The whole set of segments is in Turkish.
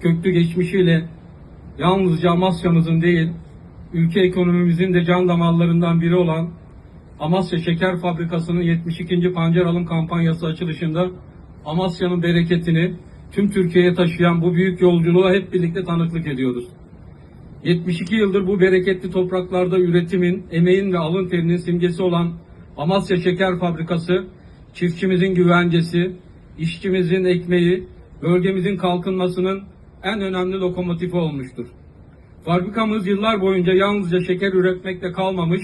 köklü geçmişiyle yalnızca Amasya'mızın değil, ülke ekonomimizin de can damarlarından biri olan Amasya Şeker Fabrikası'nın 72. Pancar Alım Kampanyası açılışında Amasya'nın bereketini tüm Türkiye'ye taşıyan bu büyük yolculuğa hep birlikte tanıklık ediyoruz. 72 yıldır bu bereketli topraklarda üretimin, emeğin ve alın terinin simgesi olan Amasya Şeker Fabrikası, çiftçimizin güvencesi, işçimizin ekmeği, bölgemizin kalkınmasının en önemli lokomotifi olmuştur. Fabrikamız yıllar boyunca yalnızca şeker üretmekle kalmamış,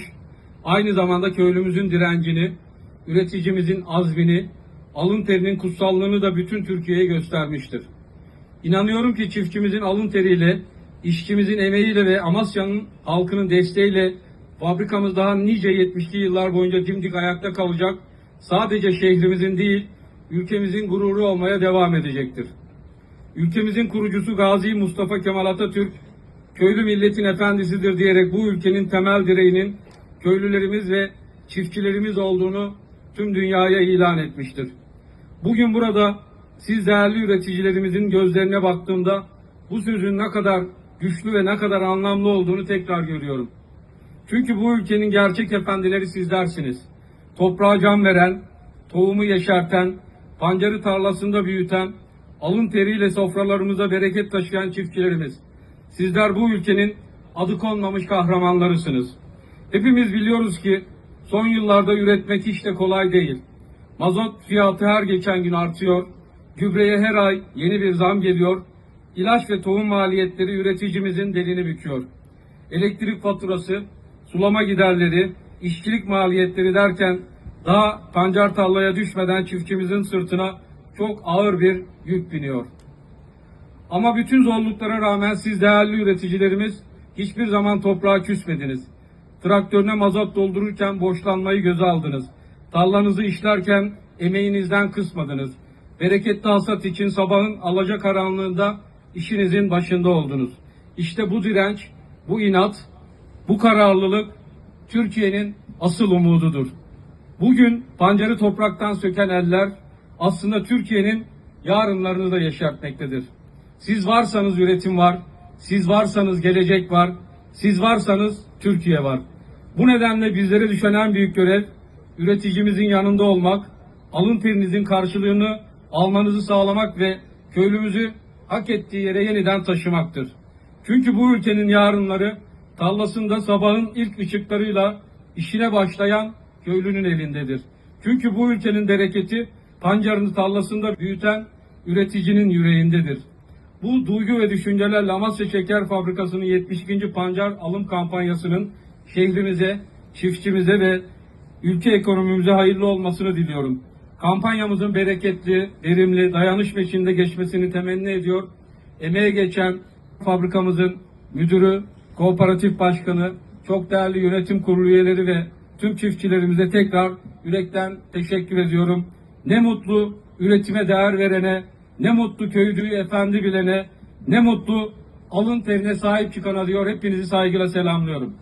aynı zamanda köylümüzün direncini, üreticimizin azmini, alın terinin kutsallığını da bütün Türkiye'ye göstermiştir. İnanıyorum ki çiftçimizin alın teriyle, işçimizin emeğiyle ve Amasya'nın halkının desteğiyle fabrikamız daha nice 70'li yıllar boyunca dimdik ayakta kalacak. Sadece şehrimizin değil, ülkemizin gururu olmaya devam edecektir. Ülkemizin kurucusu Gazi Mustafa Kemal Atatürk, köylü milletin efendisidir diyerek bu ülkenin temel direğinin köylülerimiz ve çiftçilerimiz olduğunu tüm dünyaya ilan etmiştir. Bugün burada siz değerli üreticilerimizin gözlerine baktığımda bu sözün ne kadar güçlü ve ne kadar anlamlı olduğunu tekrar görüyorum. Çünkü bu ülkenin gerçek efendileri sizlersiniz. Toprağa can veren, tohumu yeşerten, pancarı tarlasında büyüten, alın teriyle sofralarımıza bereket taşıyan çiftçilerimiz. Sizler bu ülkenin adı konmamış kahramanlarısınız. Hepimiz biliyoruz ki son yıllarda üretmek hiç de kolay değil. Mazot fiyatı her geçen gün artıyor. Gübreye her ay yeni bir zam geliyor. İlaç ve tohum maliyetleri üreticimizin belini büküyor. Elektrik faturası, sulama giderleri, işçilik maliyetleri derken daha pancar tarlaya düşmeden çiftçimizin sırtına çok ağır bir yük biniyor. Ama bütün zorluklara rağmen siz değerli üreticilerimiz hiçbir zaman toprağa küsmediniz. Traktörüne mazot doldururken boşlanmayı göze aldınız. Tarlanızı işlerken emeğinizden kısmadınız. Bereketli hasat için sabahın alacakaranlığında işinizin başında oldunuz. İşte bu direnç, bu inat, bu kararlılık Türkiye'nin asıl umududur. Bugün pancarı topraktan söken eller aslında Türkiye'nin yarınlarını da yeşertmektedir. Siz varsanız üretim var, siz varsanız gelecek var, siz varsanız Türkiye var. Bu nedenle bizlere düşen en büyük görev üreticimizin yanında olmak, alın terinizin karşılığını almanızı sağlamak ve köylümüzü hak ettiği yere yeniden taşımaktır. Çünkü bu ülkenin yarınları tarlasında sabahın ilk ışıklarıyla işine başlayan köylünün elindedir. Çünkü bu ülkenin bereketi pancarını tarlasında büyüten üreticinin yüreğindedir. Bu duygu ve düşüncelerle Amasya Şeker Fabrikası'nın 72. pancar alım kampanyasının şehrimize, çiftçimize ve ülke ekonomimize hayırlı olmasını diliyorum. Kampanyamızın bereketli, verimli, dayanışma içinde geçmesini temenni ediyor. Emeğe geçen fabrikamızın müdürü, kooperatif başkanı, çok değerli yönetim kurulu üyeleri ve tüm çiftçilerimize tekrar yürekten teşekkür ediyorum. Ne mutlu üretime değer verene, ne mutlu köylüyü efendi bilene, ne mutlu alın terine sahip çıkana diyor. Hepinizi saygıyla selamlıyorum.